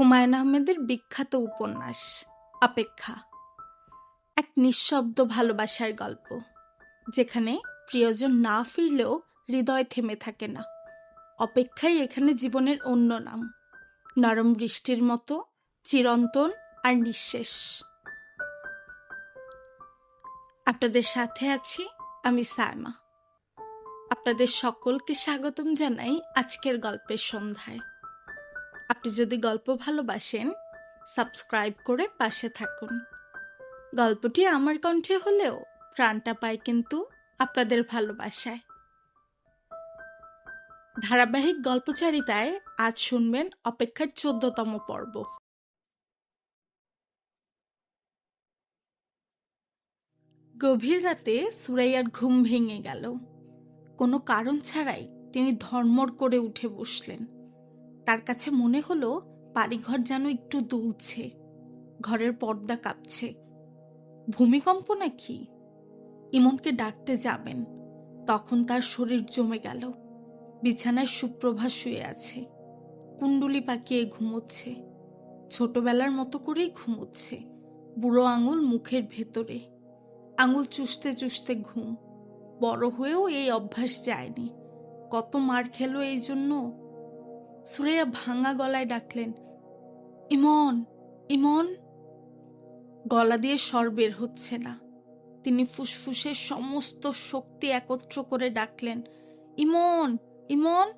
হুমায়ুন আহমেদের বিখ্যাত উপন্যাস অপেক্ষা এক নিঃশব্দ ভালোবাসার গল্প, যেখানে প্রিয়জন না ফিরলেও হৃদয় থেমে থাকে না। অপেক্ষাই এখানে জীবনের অন্য নাম, নরম বৃষ্টির মতো, চিরন্তন আর নিঃশেষ। আপনাদের সাথে আছি আমি সায়মা। আপনাদের সকলকে স্বাগতম জানাই আজকের গল্পের সন্ধ্যায়। আপনি যদি গল্প ভালোবাসেন সাবস্ক্রাইব করে পাশে থাকুন। গল্পটি আমার কণ্ঠে হলেও প্রাণটা পায় কিন্তু আপনাদের ভালোবাসায়। ধারাবাহিক গল্পচারিতায় আজ শুনবেন অপেক্ষার চোদ্দতম পর্ব। গভীর রাতে সুরাইয়ার ঘুম ভেঙে গেল। কোনো কারণ ছাড়াই তিনি ধর্মর করে উঠে বসলেন। তার কাছে মনে হলো বাড়িঘর যেন একটু দুলছে, ঘরের পর্দা কাঁপছে। ভূমিকম্প নাকি? ইমনকে ডাকতে যাবেন, তখন তার শরীর জমে গেল। বিছানায় সুপ্রভা শুয়ে আছে, কুণ্ডুলি পাকিয়ে ঘুমোচ্ছে, ছোটবেলার মতো করেই ঘুমোচ্ছে, বুড়ো আঙুল মুখের ভেতরে। আঙুল চুষতে চুষতে ঘুম, বড় হয়েও এই অভ্যাস যায়নি। কত মার খেলো এই জন্য? সুরেয়া ভাঙা গলায় ডাকলেন, ইমন ইমন! গলা দিয়ে স্বর বের হচ্ছে না। তিনি ফুসফুসের সমস্ত শক্তি একত্র করে ডাকলেন, ইমন ইমন!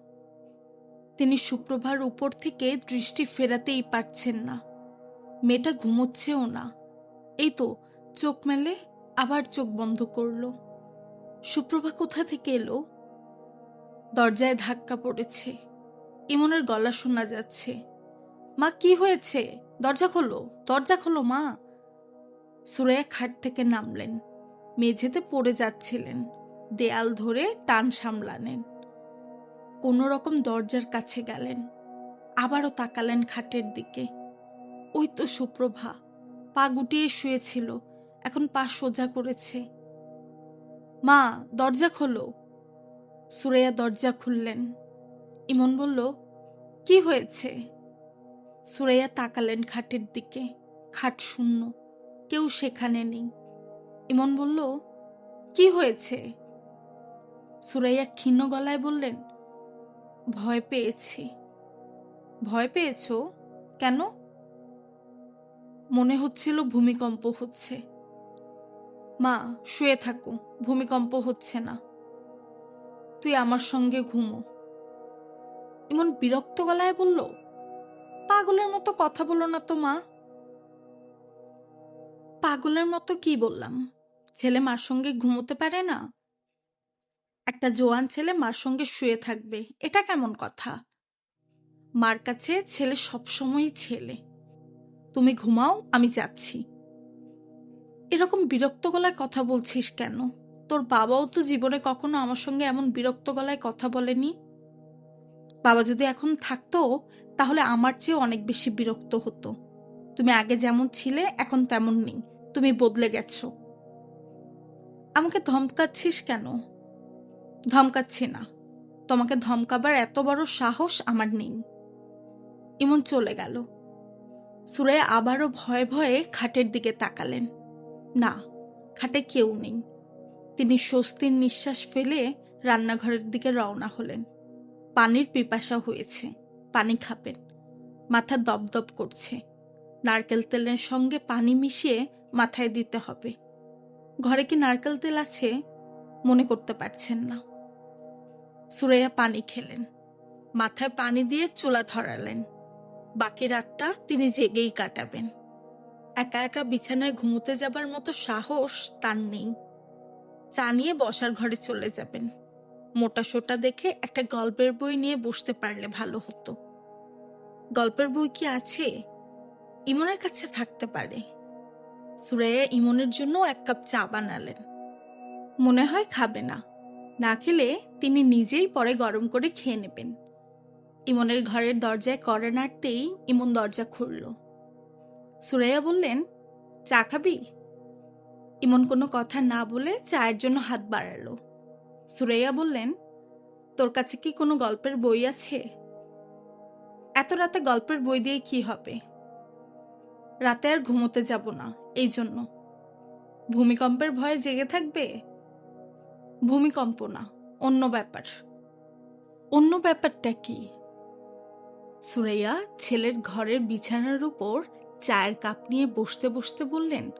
তিনি সুপ্রভার উপর থেকে দৃষ্টি ফেরাতেই পারছেন না। মেয়েটা ঘুমোচ্ছেও না। এই তো, চোখ মেলে আবার চোখ বন্ধ করল। সুপ্রভা কোথা থেকে এলো? দরজায় ধাক্কা পড়েছে। ইমনের গলা শোনা যাচ্ছে। মা, কি হয়েছে? দরজা খোলো দরজা খোলো, মা। সুরাইয়া খাট থেকে নামলেন। মেঝেতে পড়ে যাচ্ছিলেন, দেয়াল ধরে টান সামলানেন কোনো রকম দরজার কাছে গেলেন, আবারও তাকালেন খাটের দিকে। ওই তো সুপ্রভা, পা গুটিয়ে শুয়েছিল, এখন পা সোজা করেছে। মা, দরজা খোলো। সুরাইয়া দরজা খুললেন। ইমন বলল, কি হয়েছে? সুরাইয়া তাকালেন খাটের দিকে, খাট শূন্য, কেউ সেখানে নেই। ইমন বলল, কি হয়েছে? সুরাইয়া ক্ষীণ গলায় বললেন, ভয় পেয়েছি। ভয় পেয়েছ? কেন? মনে হচ্ছিল ভূমিকম্প হচ্ছে। মা, শুয়ে থাকো, ভূমিকম্প হচ্ছে না। তুই আমার সঙ্গে ঘুমো। এমন বিরক্ত গলায় বলল, পাগলের মতো কথা বলো না তো, মা। পাগলের মতো কি বললাম? ছেলে মার সঙ্গে ঘুমোতে পারে না। একটা জোয়ান ছেলে মার সঙ্গে শুয়ে থাকবে, এটা কেমন কথা? মার কাছে ছেলে সবসময়ই ছেলে। তুমি ঘুমাও, আমি যাচ্ছি। এরকম বিরক্ত গলায় কথা বলছিস কেন? তোর বাবাও তো জীবনে কখনো আমার সঙ্গে এমন বিরক্ত গলায় কথা বলেনি? বাবা যদি এখন থাকতো, তাহলে আমার চেয়ে অনেক বেশি বিরক্ত হতো। তুমি আগে যেমন ছিলে, এখন তেমন নেই। তুমি বদলে গেছো। আমাকে ধমকাচ্ছিস কেন? ধমকাচ্ছি না। তোমাকে ধমকাবার এত বড় সাহস আমার নেই। ইমন চলে গেল। সুরে আবারও ভয়ে ভয়ে খাটের দিকে তাকালেন। না, খাটে কেউ নেই। তিনি স্বস্তির নিঃশ্বাস ফেলে রান্নাঘরের দিকে রওনা হলেন। পানির পিপাসা হয়েছে। পানি খাবেন। মাথা দপদপ করছে। নারকেল তেলের সঙ্গে পানি মিশিয়ে মাথায় দিতে হবে। ঘরে কি নারকেল তেল আছে? মনে করতে পারছেন না। সুরাইয়া পানি খেলেন। মাথায় পানি দিয়ে চুলা ধরালেন। বাকি রাতটা তিনি জেগেই কাটাবেন। একা একা বিছানায় ঘুমোতে যাবার মতো সাহস তার নেই। চা নিয়ে বসার ঘরে চলে যাবেন। মোটা সোটা দেখে একটা গল্পের বই নিয়ে বসতে পারলে ভালো হতো। গল্পের বই কি আছে? ইমনের কাছে থাকতে পারে। সুরাইয়া ইমনের জন্য এক কাপ চা বানালেন। মনে হয় খাবে না। না খেলে তিনি নিজেই পরে গরম করে খেয়ে নেবেন। ইমনের ঘরের দরজায় করে নাড়তেই ইমন দরজা খুলল। সুরাইয়া বললেন, চা খাবি? ইমন কোনো কথা না বলে চায়ের জন্য হাত বাড়ালো। সুরাইয়া বললেন, তোর কাছে কি কোনো গল্পের বই আছে? এত রাতে গল্পের বই দিয়ে কি হবে? রাতে আর ঘুমোতে যাব না, এই জন্য। ভূমিকম্পের ভয়ে জেগে থাকবে? ভূমিকম্প না, অন্য ব্যাপার। অন্য ব্যাপারটা কি? সুরাইয়া ছেলের ঘরের বিছানার উপর চায়ের কাপ নিয়ে বসতে বসতে বললেন,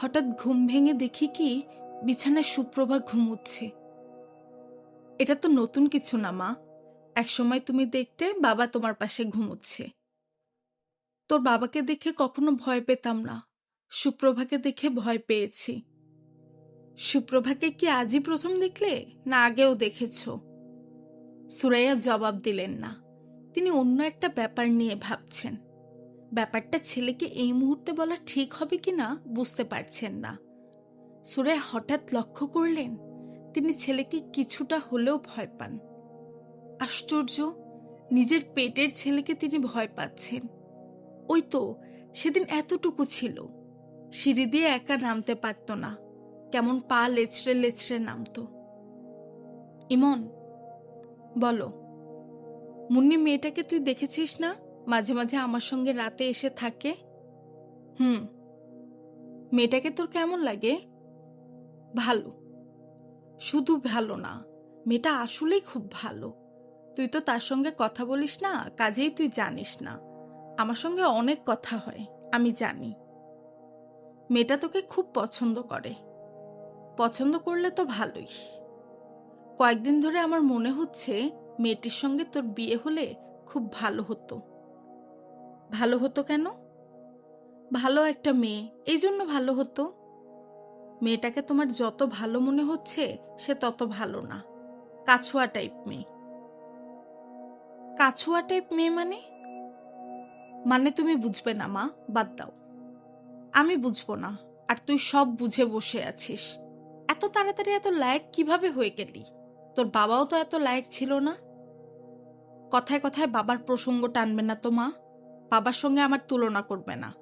হঠাৎ ঘুম ভেঙে দেখি কি, বিছানায় সুপ্রভা ঘুমুচ্ছে। এটা তো নতুন কিছু না, মা। একসময় তুমি দেখতে বাবা তোমার পাশে ঘুমোচ্ছে। তোর বাবাকে দেখে কখনো ভয় পেতাম না। সুপ্রভাকে দেখে ভয় পেয়েছি। সুপ্রভাকে কি আজই প্রথম দেখলে, না আগেও দেখেছ? সুরাইয়া জবাব দিলেন না। তিনি অন্য একটা ব্যাপার নিয়ে ভাবছেন। ব্যাপারটা ছেলেকে এই মুহূর্তে বলা ঠিক হবে কিনা বুঝতে পারছেন না। সুরাইয়া হঠাৎ লক্ষ্য করলেন তিনি ছেলেকে কিছুটা হলেও ভয় পান। আশ্চর্য, নিজের পেটের ছেলেকে তিনি ভয় পাচ্ছেন। ওই তো, সেদিন এতটুকু ছিল। সিঁড়ি দিয়ে একা নামতে পারত না। কেমন পা লেছড়ে লেছড়ে নামতো। ইমন, বলো, মুন্নি মেয়েটাকে তুই দেখেছিস না? মাঝে মাঝে আমার সঙ্গে রাতে এসে থাকে? হুম। মেয়েটাকে তোর কেমন লাগে? ভালো। শুধু ভালো না, মেয়েটা আসলেই খুব ভালো। তুই তো তার সঙ্গে কথা বলিস না, কাজেই তুই জানিস না। আমার সঙ্গে অনেক কথা হয়, আমি জানি। মেয়েটা তোকে খুব পছন্দ করে। পছন্দ করলে তো ভালোই। কয়েকদিন ধরে আমার মনে হচ্ছে মেয়েটির সঙ্গে তোর বিয়ে হলে খুব ভালো হতো। ভালো হতো কেন? ভালো একটা মেয়ে, এই জন্য ভালো হতো। মেয়েটাকে তোমার যত ভালো মনে হচ্ছে, সে তত ভালো না। কাছুয়া টাইপ মেয়ে। কাছুয়া টাইপ মেয়ে মানে? মানে তুমি বুঝবে না, মা, বাদ দাও। আমি বুঝব না, আর তুই সব বুঝে বসে আছিস। এত তাড়াতাড়ি এত লায়ক কীভাবে হয়ে গেলি? তোর বাবাও তো এত লায়ক ছিল না। কথায় কথায় বাবার প্রসঙ্গ টানবে না তো, মা। বাবার সঙ্গে আমার তুলনা করবে না।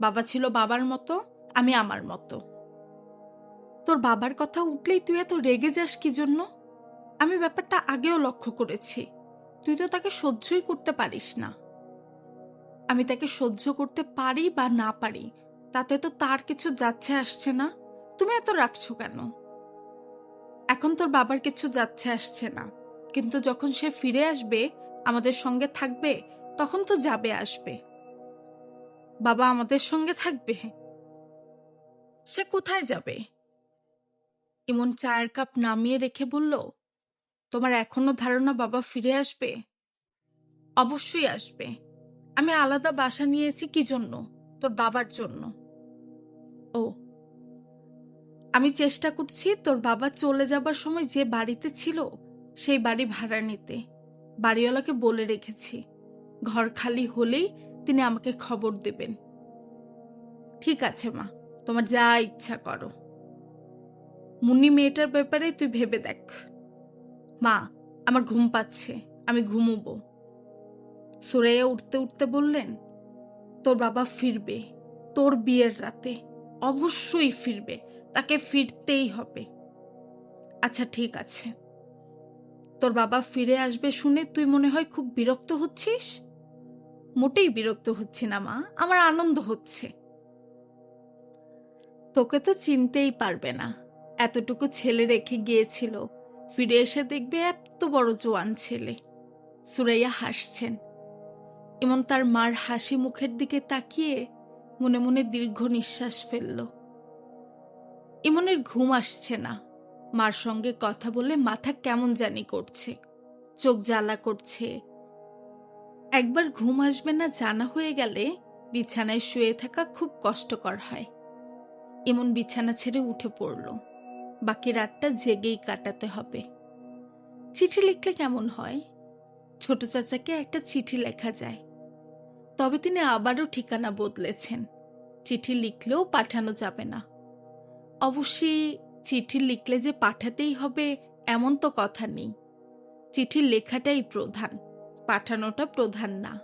বাবা ছিল বাবার মতো, আমি আমার মতো। তোর বাবার কথা উঠলেই তুই এত রেগে যাস কি জন্য? আমি ব্যাপারটা আগেও লক্ষ্য করেছি। তুই তো তাকে সহ্যই করতে পারিস না। আমি তাকে সহ্য করতে পারি বা না পারি, তাতে তো তার কিছু যাচ্ছে আসছে না। তুমি এত রাখছো কেন? এখন তোর বাবার কিছু যাচ্ছে আসছে না। কিন্তু যখন সে ফিরে আসবে, আমাদের সঙ্গে থাকবে, তখন তো যাবে আসবে। বাবা আমাদের সঙ্গে থাকবে। সে কোথায় যাবে? ইমন চায়ের কাপ নামিয়ে রেখে বলল, তোমার এখনও ধারণা বাবা ফিরে আসবে? অবশ্যই আসবে। আমি আলাদা বাসা নিয়েছি কি জন্য? তোর বাবার জন্য। ও, আমি চেষ্টা করছি তোর বাবা চলে যাবার সময় যে বাড়িতে ছিল, সেই বাড়ি ভাড়া নিতে। বাড়িওয়ালাকে বলে রেখেছি, ঘর খালি হলেই তিনি আমাকে খবর দেবেন। ঠিক আছে মা, তোমার যা ইচ্ছা করো। মুন্নি মেয়েটার ব্যাপারে তুই ভেবে দেখ। মা, আমার ঘুম পাচ্ছে, আমি ঘুমুবো। সুরাইয়া উঠতে উঠতে বললেন, তোর বাবা ফিরবে, তোর বিয়ের রাতে, অবশ্যই ফিরবে, তাকে ফিরতেই হবে। আচ্ছা ঠিক আছে। তোর বাবা ফিরে আসবে শুনে তুই মনে হয় খুব বিরক্ত হচ্ছিস? মোটেই বিরক্ত হচ্ছি না, মা, আমার আনন্দ হচ্ছে। তোকে তো চিনতেই পারবে না। এতটুকু ছেলে রেখে গিয়েছিল। ফিরে এসে দেখবে এত বড় জোয়ান ছেলে। সুরাইয়া হাসছেন। এমন তার মার হাসি মুখের দিকে তাকিয়ে মনে মনে দীর্ঘ নিঃশ্বাস ফেলল। ইমনের ঘুম আসছে না। মার সঙ্গে কথা বলে মাথা কেমন জানি করছে। চোখ জ্বালা করছে। একবার ঘুম আসবে না জানা হয়ে গেলে বিছানায় শুয়ে থাকা খুব কষ্টকর হয়। এমন বিছানা ছেড়ে উঠে পড়ল। বাকি রাতটা জেগেই কাটাতে হবে। চিঠি লিখলে কেমন হয়? ছোট চাচাকে একটা চিঠি লেখা যায়। তবে তিনি আবারও ঠিকানা বদলেছেন। চিঠি লিখলেও পাঠানো যাবে না। অবশ্যই চিঠি লিখলে যে পাঠাতেই হবে এমন তো কথা নেই। চিঠি লেখাটাই প্রধান, পাঠানোটা প্রধান না।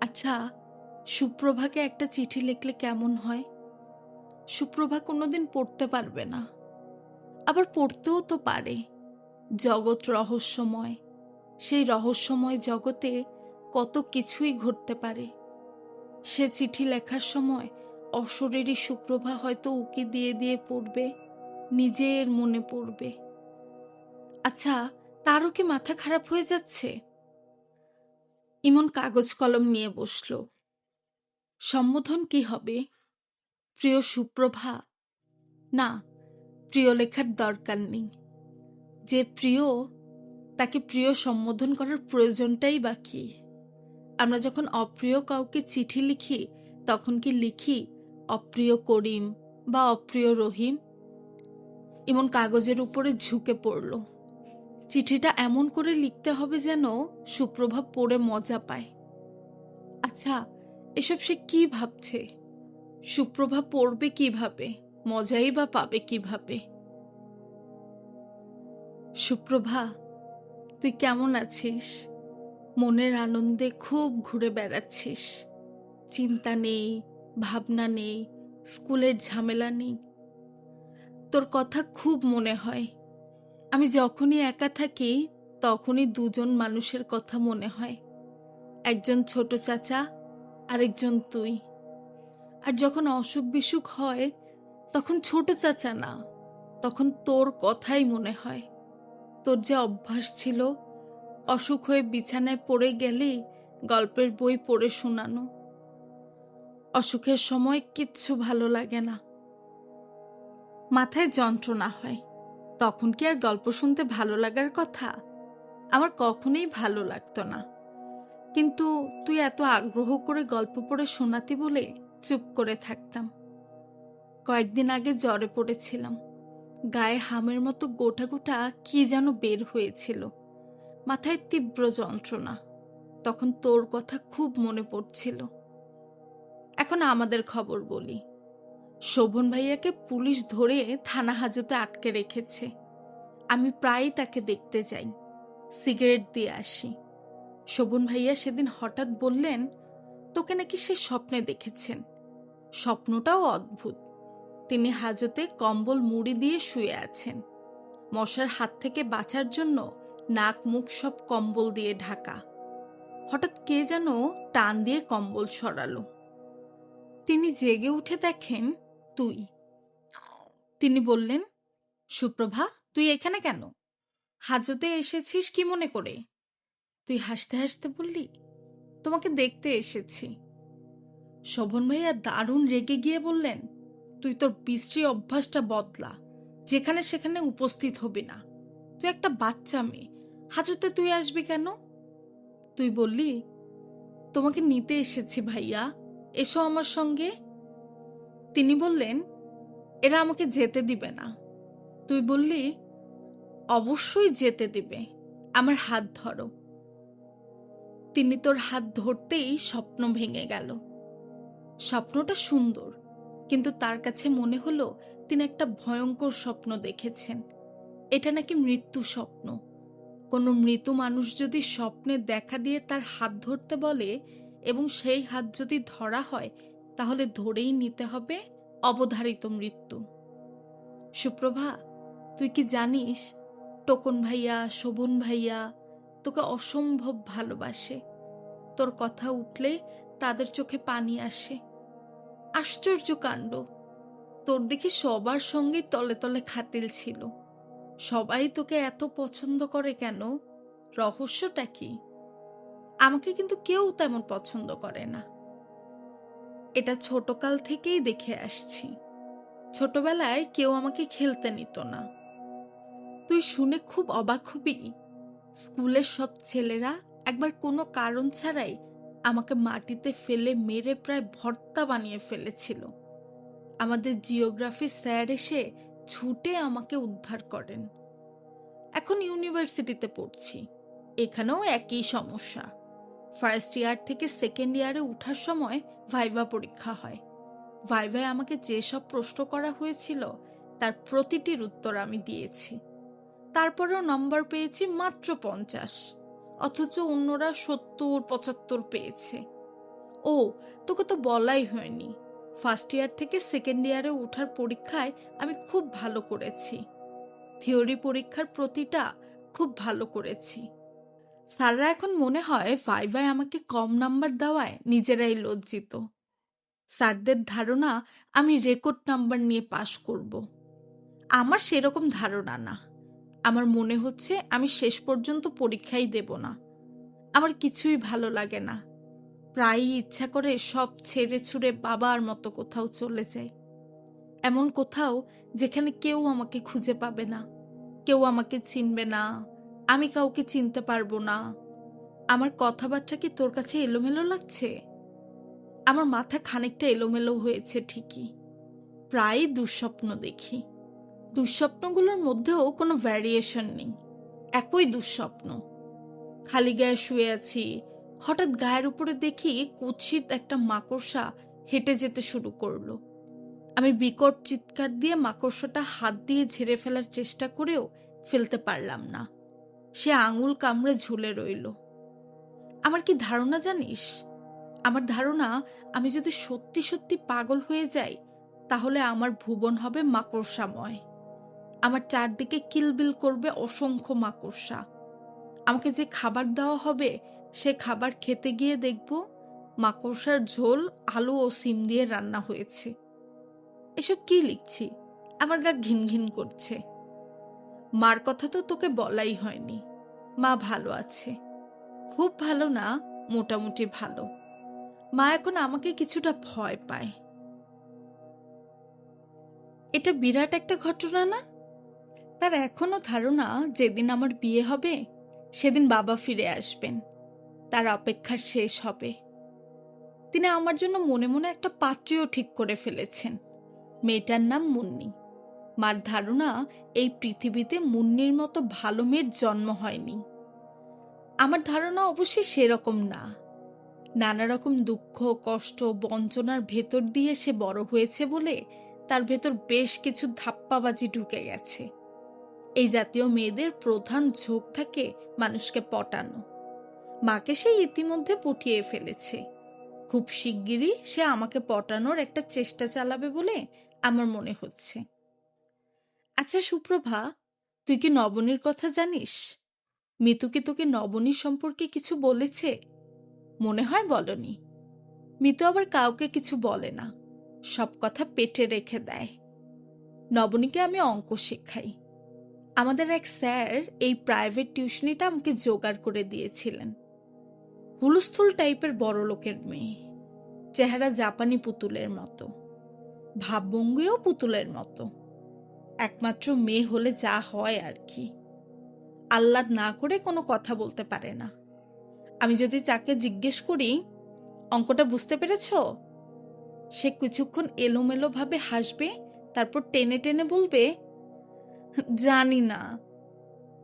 আচ্ছা সুপ্রভাকে একটা চিঠি লিখলে কেমন হয়? সুপ্রভা কোনোদিন পড়তে পারবে না। আবার পড়তেও তো পারে। জগৎ রহস্যময়, সেই রহস্যময় জগতে কত কিছুই ঘটতে পারে। সে চিঠি লেখার সময় অশরীরী সুপ্রভা হয়তো উকি দিয়ে দিয়ে পড়বে, নিজের মনে পড়বে। আচ্ছা তারও কি মাথা খারাপ হয়ে যাচ্ছে? ইমন কাগজ কলম নিয়ে বসল। সম্বোধন কি হবে? প্রিয় সুপ্রভা, না প্রিয় লেখার দরকার নেই। যে প্রিয়, তাকে প্রিয় সম্বোধন করার প্রয়োজনটাই বা কি আমরা যখন অপ্রিয় কাউকে চিঠি লিখি, তখন কি লিখি, অপ্রিয় করিম বা অপ্রিয় রহিম এমন কাগজের উপরে ঝুঁকে পড়ল। চিঠিটা এমন করে লিখতে হবে যেন সুপ্রভাব পড়ে মজা পায়। আচ্ছা এসব সে কি ভাবছে? সুপ্রভা পড়বে কীভাবে? মজাই বা পাবে কীভাবে? সুপ্রভা, তুই কেমন আছিস? মনের আনন্দে খুব ঘুরে বেড়াচ্ছিস। চিন্তা নেই, ভাবনা নেই, স্কুলের ঝামেলা নেই। তোর কথা খুব মনে হয়। আমি যখনই একা থাকি, তখনই দুজন মানুষের কথা মনে হয়। একজন ছোট চাচা, আরেকজন তুই। আর যখন অসুখ বিসুখ হয় তখন ছোট চাচা না, তখন তোর কথাই মনে হয়। তোর যে অভ্যাস ছিল, অসুখ হয়ে বিছানায় পড়ে গেলেই গল্পের বই পড়ে শোনানো। অসুখের সময় কিচ্ছু ভালো লাগে না। মাথায় যন্ত্রণা হয়, তখন কি আর গল্প শুনতে ভালো লাগার কথা? আমার কখনোই ভালো লাগতো না। কিন্তু তুই এত আগ্রহ করে গল্প পড়ে শোনাতি বলে চুপ করে থাকতাম। কয়েকদিন আগে জ্বরে পড়েছিলাম। গায়ে হামের মতো গোটা গোটা কি যেন বের হয়েছিল। মাথায় তীব্র যন্ত্রণা। তখন তোর কথা খুব মনে পড়ছিল। এখন আমাদের খবর বলি। শোভন ভাইয়াকে পুলিশ ধরে থানা হাজতে আটকে রেখেছে। আমি প্রায়ই তাকে দেখতে যাই। সিগারেট দিয়ে আসি। শোভন ভাইয়া সেদিন হঠাৎ বললেন, তোকে নাকি সে স্বপ্নে দেখেছেন। স্বপ্নটাও অদ্ভুত। তিনি হাজতে কম্বল মুড়ি দিয়ে শুয়ে আছেন। মশার হাত থেকে বাঁচার জন্য নাক মুখ সব কম্বল দিয়ে ঢাকা। হঠাৎ কে যেন টান দিয়ে কম্বল সরালো। তিনি জেগে উঠে দেখেন তুই। তিনি বললেন, সুপ্রভা, তুই এখানে কেন? হাজতে এসেছিস কি মনে করে? তুই হাসতে হাসতে বললি, তোমাকে দেখতে এসেছি। শোভন ভাইয়া দারুণ রেগে গিয়ে বললেন তুই তোর বিশ্রী অভ্যাসটা বদলা। যেখানে সেখানে উপস্থিত হবি না। তুই একটা বাচ্চা মেয়ে। হাজতে তুই আসবি কেন? তুই বললি, তোমাকে নিতে এসেছি ভাইয়া। এসো আমার সঙ্গে। তিনি বললেন, এরা আমাকে যেতে দিবে না। তুই বললি, অবশ্যই যেতে দিবে। আমার হাত ধরো। তিনি তোর হাত ধরতেই স্বপ্ন ভেঙে গেল। স্বপ্নটা সুন্দর। কিন্তু তার কাছে মনে হলো তিনি একটা ভয়ঙ্কর স্বপ্ন দেখেছেন। এটা নাকি মৃত্যু স্বপ্ন। কোনো মৃত মানুষ যদি স্বপ্নে দেখা দিয়ে তার হাত ধরতে বলে এবং সেই হাত যদি ধরা হয়, তাহলে ধরেই নিতে হবে অবধারিত মৃত্যু। সুপ্রভা, তুই কি জানিস, টোকন ভাইয়া, শোভন ভাইয়া তোকে অসম্ভব ভালোবাসে। তোর কথা উঠলে তাদের চোখে পানি আসে। আশ্চর্য কাণ্ড। তোর দেখি সবার সঙ্গেই তলে তলে খাতিল ছিল। সবাই তোকে এত পছন্দ করে কেন? রহস্যটা কি? আমাকে কিন্তু কেউ তেমন পছন্দ করে না। এটা ছোটকাল থেকেই দেখে আসছি। ছোটবেলায় কেউ আমাকে খেলতে নিত না। তুই শুনে খুব অবাক হবি। স্কুলের সব ছেলেরা একবার কোনো কারণ ছাড়াই আমাকে মাটিতে ফেলে মেরে প্রায় ভর্তা বানিয়ে ফেলেছিল। আমাদের জিওগ্রাফি স্যার এসে ছুটে আমাকে উদ্ধার করেন। এখন ইউনিভার্সিটিতে পড়ছি। এখানেও একই সমস্যা। ফার্স্ট ইয়ার থেকে সেকেন্ড ইয়ারে ওঠার সময় ভাইভা পরীক্ষা হয়। ভাইভায় আমাকে যেসব প্রশ্ন করা হয়েছিল, তার প্রতিটির উত্তর আমি দিয়েছি। তারপরেও নম্বর পেয়েছি মাত্র পঞ্চাশ। অথচ অন্যরা সত্তর, পঁচাত্তর পেয়েছে। ও, তোকে তো বলাই হয়নি। ফার্স্ট ইয়ার থেকে সেকেন্ড ইয়ারে ওঠার পরীক্ষায় আমি খুব ভালো করেছি। থিওরি পরীক্ষার প্রতিটা খুব ভালো করেছি। স্যাররা এখন মনে হয় ভাইভাই আমাকে কম নাম্বার দেওয়ায় নিজেরাই লজ্জিত। স্যারদের ধারণা আমি রেকর্ড নাম্বার নিয়ে পাশ করব। আমার সেরকম ধারণা না। আমার মনে হচ্ছে আমি শেষ পর্যন্ত পরীক্ষাই দেব না। আমার কিছুই ভালো লাগে না। প্রায়ই ইচ্ছা করে সব ছেড়ে ছুড়ে বাবার মতো কোথাও চলে যাই। এমন কোথাও যেখানে কেউ আমাকে খুঁজে পাবে না। কেউ আমাকে চিনবে না। আমি কাউকে চিনতে পারব না। আমার কথাবার্তা কি তোর কাছে এলোমেলো লাগছে? আমার মাথা খানিকটা এলোমেলো হয়েছে ঠিকই। প্রায় দুঃস্বপ্ন দেখি। দুঃস্বপ্নগুলোর মধ্যেও কোনো ভ্যারিয়েশন নেই। একই দুঃস্বপ্ন। খালি গায়ে শুয়ে আছি। হঠাৎ গায়ের উপরে দেখি কুৎসিত একটা মাকড়সা হেঁটে যেতে শুরু করল। আমি বিকট চিৎকার দিয়ে মাকড়সাটা হাত দিয়ে ঝেড়ে ফেলার চেষ্টা করেও ফেলতে পারলাম না। সে আঙুল কামড়ে ঝুলে রইল। আমার কি ধারণা জানিস? আমার ধারণা, আমি যদি সত্যি সত্যি পাগল হয়ে যাই, তাহলে আমার ভুবন হবে মাকড়সাময়। আমার চারদিকে কিলবিল করবে অসংখ্য মাকড়সা। আমাকে যে খাবার দেওয়া হবে, সে খাবার খেতে গিয়ে দেখব মাকড়সার ঝোল, আলু ও সিম দিয়ে রান্না হয়েছে। এসব কি লিখছি? আমার গা ঘিন ঘিন করছে। মার কথা তো তোকে বলাই হয়নি। মা ভালো আছে। খুব ভালো না, মোটামুটি ভালো। মা এখন আমাকে কিছুটা ভয় পায়। এটা বিরাট একটা ঘটনা না? তার এখনও ধারণা যেদিন আমার বিয়ে হবে, সেদিন বাবা ফিরে আসবেন। তার অপেক্ষার শেষ হবে। তিনি আমার জন্য মনে মনে একটা পাত্রীও ঠিক করে ফেলেছেন। মেয়েটার নাম মুন্নি। মার ধারণা এই পৃথিবীতে মুন্নির মতো ভালো মেয়ের জন্ম হয়নি। আমার ধারণা অবশ্যই সেরকম না। নানা রকম দুঃখ, কষ্ট, বঞ্চনার ভেতর দিয়ে সে বড় হয়েছে বলে তার ভেতর বেশ কিছু ধাপ্পাবাজি ঢুকে গেছে। এই জাতীয় মেয়েদের প্রধান ঝোঁক থাকে মানুষকে পটানো। মাকে সে ইতিমধ্যে পটিয়ে ফেলেছে। খুব শিগগিরই সে আমাকে পটানোর একটা চেষ্টা চালাবে বলে আমার মনে হচ্ছে। আচ্ছা সুপ্রভা, তুই কি নবনীর কথা জানিস? মিতু কি তোকে নবনীর সম্পর্কে কিছু বলেছে? মনে হয় বলনি। মিতু আবার কাউকে কিছু বলে না। সব কথা পেটে রেখে দেয়। নবনীকে আমি অঙ্ক শেখাই। আমাদের এক স্যার এই প্রাইভেট টিউশনিটা আমাকে জোগাড় করে দিয়েছিলেন। হুলস্থুল টাইপের বড় লোকের মেয়ে। চেহারা জাপানি পুতুলের মতো। ভাবভঙ্গিও পুতুলের মতো। একমাত্র মেয়ে হলে যা হয় আর কি। আহ্লাদ না করে কোনো কথা বলতে পারে না। আমি যদি তাকে জিজ্ঞেস করি, অঙ্কটা বুঝতে পেরেছ? সে কিছুক্ষণ এলোমেলো ভাবে হাসবে, তারপর টেনে টেনে বলবে জানি না।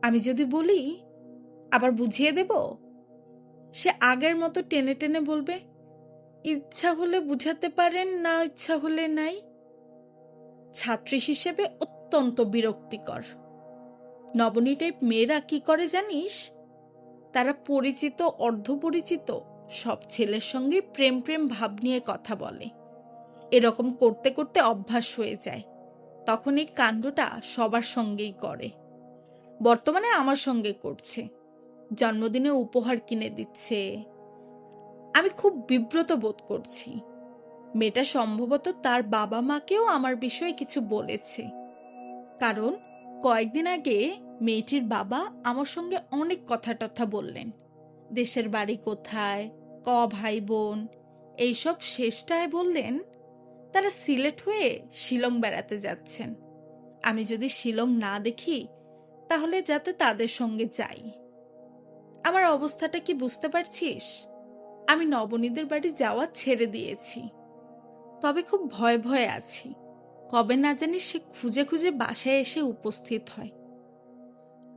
আমি যদি বলি, আবার বুঝিয়ে দেব? সে আগের মতো টেনে টেনে বলবে, ইচ্ছা হলে বুঝাতে পারেন, না ইচ্ছা হলে নাই? ছাত্রী হিসেবে অত্যন্ত বিরক্তিকর। নবনী টাইপ মেয়েরা কি করে জানিস? তারা পরিচিত, অর্ধপরিচিত, সব ছেলের সঙ্গে প্রেম প্রেম ভাব নিয়ে কথা বলে। এরকম করতে করতে অভ্যাস হয়ে যায়। তখন এই কাণ্ডটা সবার সঙ্গেই করে। বর্তমানে আমার সঙ্গে করছে। জন্মদিনে উপহার কিনে দিচ্ছে। আমি খুব বিব্রত বোধ করছি। মেয়েটা সম্ভবত তার বাবা মাকেও আমার বিষয়ে কিছু বলেছে। কারণ, কয়েকদিন আগে মেয়েটির বাবা আমার সঙ্গে অনেক কথা টথা বললেন। দেশের বাড়ি কোথায়, ক ভাই বোন, এইসব শেষটায় বললেন তারা সিলেট হয়ে শিলং বেড়াতে যাচ্ছেন। আমি যদি শিলং না দেখি, তাহলে যাতে তাদের সঙ্গে যাই। আমার অবস্থাটা কি বুঝতে পারছিস? আমি নবনীদের বাড়ি যাওয়া ছেড়ে দিয়েছি। তবে খুব ভয় ভয়ে আছি। কবে না জানি সে খুঁজে খুঁজে বাসায় এসে উপস্থিত হয়।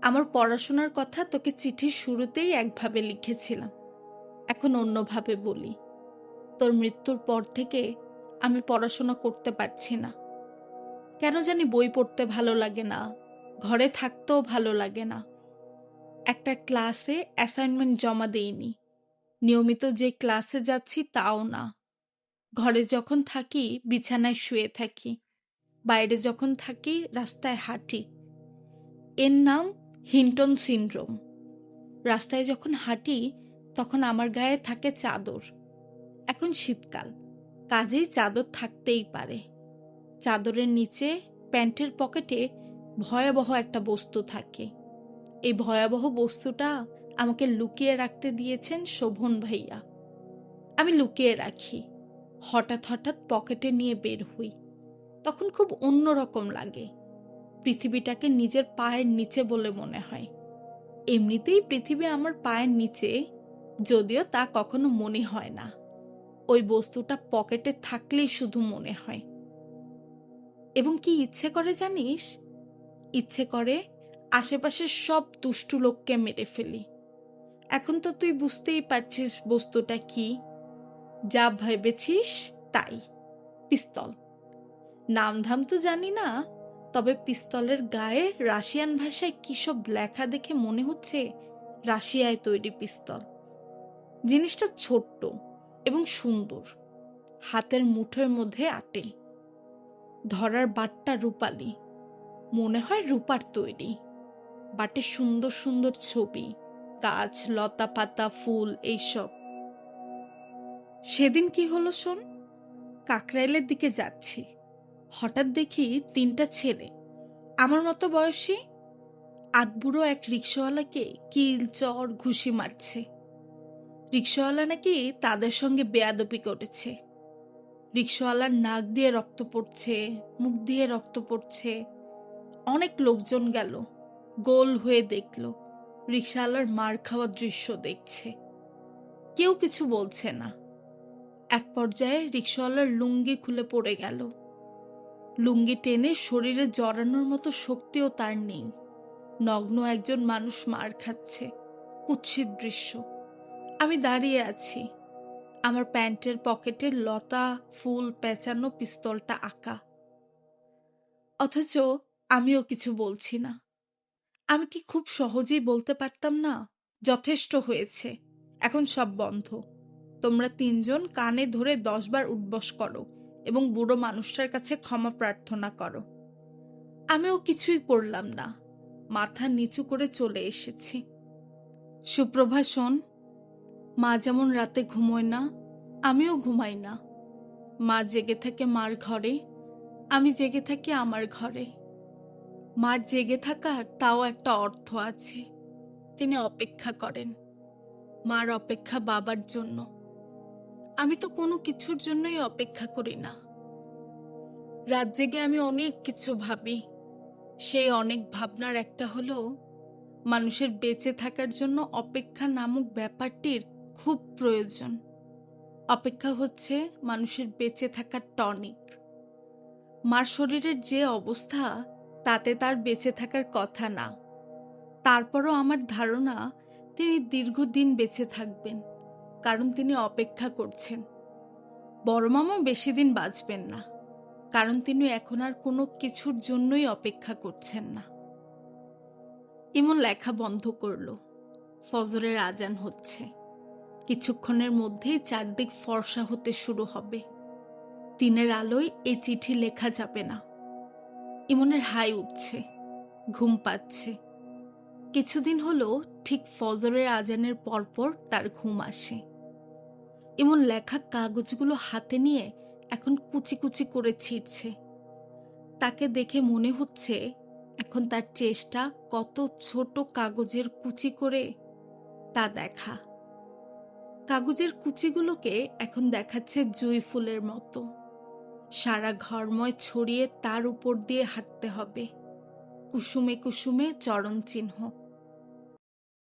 আমার পড়াশোনার কথা তোকে চিঠির শুরুতেই একভাবে লিখেছিলাম। এখন অন্যভাবে বলি। তোর মৃত্যুর পর থেকে আমি পড়াশোনা করতে পারছি না। কেন জানি বই পড়তে ভালো লাগে না। ঘরে থাকতেও ভালো লাগে না। একটা ক্লাসে অ্যাসাইনমেন্ট জমা দেইনি। নিয়মিত যে ক্লাসে যাচ্ছি তাও না। ঘরে যখন থাকি, বিছানায় শুয়ে থাকি। বাইরে যখন থাকি, রাস্তায় হাঁটি। এর নাম হিন্টন সিন্ড্রোম। রাস্তায় যখন হাঁটি, তখন আমার গায়ে থাকে চাদর। এখন শীতকাল। কাজেই চাদর থাকতেই পারে। চাদরের নিচে প্যান্টের পকেটে ভয়াবহ একটা বস্তু থাকে। এই ভয়াবহ বস্তুটা আমাকে লুকিয়ে রাখতে দিয়েছেন শোভন ভাইয়া। আমি লুকিয়ে রাখি। হঠাৎ হঠাৎ পকেটে নিয়ে বের হই। তখন খুব অন্যরকম লাগে। পৃথিবীটাকে নিজের পায়ের নিচে বলে মনে হয়। এমনিতেই পৃথিবী আমার পায়ের নিচে, যদিও তা কখনো মনে হয় না। ওই বস্তুটা পকেটে থাকলেই শুধু মনে হয়। এবং কি ইচ্ছে করে জানিস? ইচ্ছে করে আশেপাশের সব দুষ্টু লোককে মেরে ফেলি। এখন তো তুই বুঝতেই পারছিস বস্তুটা কি। যা ভেবেছিস তাই। পিস্তল। নাম ধাম তো জানি না, তবে পিস্তলের গায়ে রাশিয়ান ভাষায় কী সব লেখা দেখে মনে হচ্ছে রাশিয়ায় তৈরি পিস্তল। জিনিসটা ছোট্ট এবং সুন্দর। হাতের মুঠোর মধ্যে আটে। ধরার বাটটা রূপালি। মনে হয় রূপার তৈরি। বাটে সুন্দর সুন্দর ছবি। গাছ, লতা পাতা, ফুল, এইসব। সেদিন কি হলো শোন? কাকরাইলের দিকে যাচ্ছি। হঠাৎ দেখি তিনটা ছেলে। আমার মতো বয়সী? আধবুড়ো এক রিক্সাওয়ালাকে কিল, চর, ঘুষি মারছে। রিক্সাওয়ালা নাকি তাদের সঙ্গে বেয়াদপি করেছে। রিক্সাওয়ালার নাক দিয়ে রক্ত পড়ছে, মুখ দিয়ে রক্ত পড়ছে। অনেক লোকজন গেল, গোল হয়ে দেখল, রিক্সাওয়ালার মার খাওয়ার দৃশ্য দেখছে। কেউ কিছু বলছে না। এক পর্যায়ে রিক্সাওয়ালার লুঙ্গি খুলে পড়ে গেল। লুঙ্গি টেনে শরীরে জড়ানোর মতো শক্তিও তার নেই। নগ্ন একজন মানুষ মার খাচ্ছে। কুৎসিত দৃশ্য। আমি দাঁড়িয়ে আছি। আমার প্যান্টের পকেটে লতা, ফুল পেঁচানো পিস্তলটা আঁকা। অথচ আমিও কিছু বলছি না। আমি কি খুব সহজেই বলতে পারতাম না? যথেষ্ট হয়েছে। এখন সব বন্ধ। তোমরা তিনজন কানে ধরে দশবার উঠবস করো এবং বুড়ো মানুষটার কাছে ক্ষমা প্রার্থনা করো। আমিও কিছুই করলাম না। মাথা নিচু করে চলে এসেছি। সুপ্রভা শোন মা যেমন রাতে ঘুমোয় না, আমিও ঘুমাই না। মা জেগে থাকে মার ঘরে, আমি জেগে থাকি আমার ঘরে। মার জেগে থাকার তাও একটা অর্থ আছে, তিনি অপেক্ষা করেন। মার অপেক্ষা বাবার জন্য। আমি তো কোনো কিছুর জন্যই অপেক্ষা করি না। রাত জেগে আমি অনেক কিছু ভাবি। সেই অনেক ভাবনার একটা হলো, মানুষের বেঁচে থাকার জন্য অপেক্ষা নামক ব্যাপারটির খুব প্রয়োজন। অপেক্ষা হচ্ছে মানুষের বেঁচে থাকার টনিক। মার শরীরের যে অবস্থা, তাতে তার বেঁচে থাকার কথা না। তারপরও আমার ধারণা, তিনি দীর্ঘদিন বেঁচে থাকবেন, কারণ তিনি অপেক্ষা করছেন। বড় মামা বেশি দিন বাঁচবেন না, কারণ তিনি এখন আর কোনো কিছুর জন্যই অপেক্ষা করছেন না। ইমন লেখা বন্ধ করল। ফজরের আজান হচ্ছে। কিছুক্ষণের মধ্যেই চারদিক ফর্সা হতে শুরু হবে। দিনের আলোয় এই চিঠি লেখা যাবে না। ইমনের হাই উঠছে, ঘুম পাচ্ছে। কিছুদিন হলো ঠিক ফজরের আজানের পরপর তার ঘুম আসে। এমন লেখা কাগজগুলো হাতে নিয়ে এখন কুচি কুচি করে ছিঁড়ছে। তাকে দেখে মনে হচ্ছে এখন তার চেষ্টা কত ছোট কাগজের কুচি করে তা দেখা। কাগজের কুচিগুলোকে এখন দেখাচ্ছে জুই ফুলের মতো। সারা ঘরময় ছড়িয়ে তার উপর দিয়ে হাঁটতে হবে। কুসুমে কুসুমে চরণ চিহ্ন।